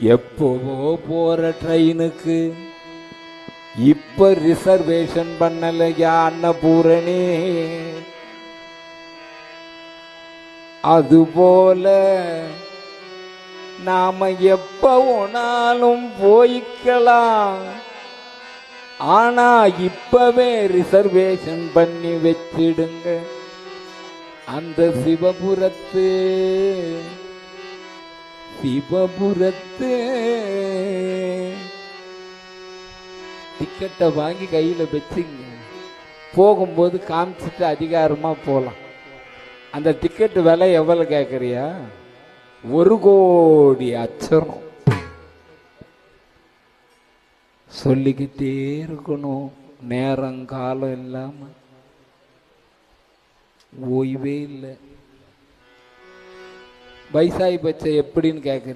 எப்போவோ போற ட்ரெயினுக்கு இப்ப ரிசர்வேஷன் பண்ணலையா அன்னபூரணி? அதுபோல நாம எப்ப ஒனாலும் போய்க்கலாம். ஆனா இப்பவே ரிசர்வேஷன் பண்ணி வச்சிடுங்க. அந்த சிவபுரத்து சிவபுரத்து டிக்கெட்டை வாங்கி கையில் வச்சுங்க. போகும்போது காமிச்சிட்டு அதிகாரமாக போகலாம் அந்த டிக்கெட் விலை எவ்வளோ கேட்குறியா ஒரு கோடி அச்சரம். சொல்லிக்கிட்டே இருக்கணும். நேரம் காலம் இல்லாமல் ஓய்வே இல்லை. வயசாகி பச்சை எப்படின்னு கேட்குறீங்க